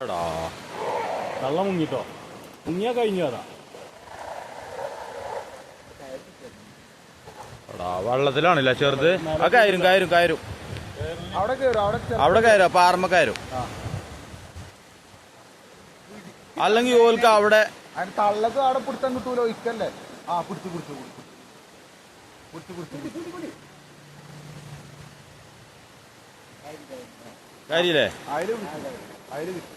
എടാ വെള്ളം മുങ്ങിട്ടോ മുങ്ങിയാ കഴിഞ്ഞു അതാ എടാ വെള്ളത്തിലാണല്ലേ ചെറുത്? ആ കയറും കയറും കയറും. അവിടെ കയറും അവിടെ കയറും. അല്ലെങ്കിൽ ഓൽക്ക് അവിടെ തള്ളക്ക് അവിടെ പിടുത്തം കിട്ടൂലോ? ഇക്കല്ലേ? ആ പിടിച്ചു പിടിച്ചു പിടിച്ചു. പിടിച്ചു പിടിച്ചു കാര്യല്ലേ? അതിൽ പിടിച്ചു അതിൽ കിട്ടി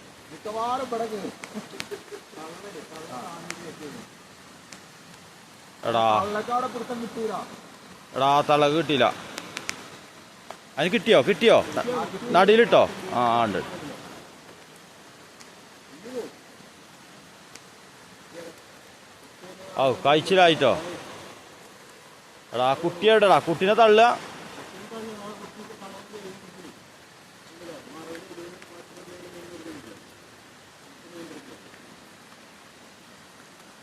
മിക്കവാറും എടാ. പിടുത്തം തളക് കിട്ടിയില്ല. അതിന് കിട്ടിയോ? കിട്ടിയോ? നടിയിലിട്ടോ? ആ ഉണ്ട്. ഔ കഴിച്ചിലായിട്ടോ? എടാ ആ കുട്ടി കുട്ടീനെ തള്ളുക.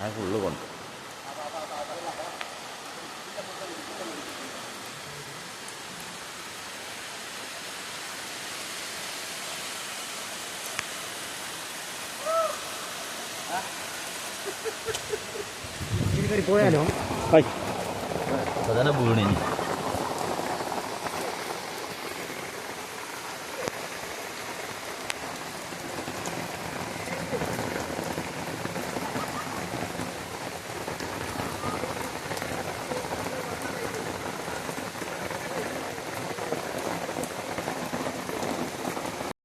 ഞാൻ ഫുള്ള് കൊണ്ട് പോയാലോ? വീണിനി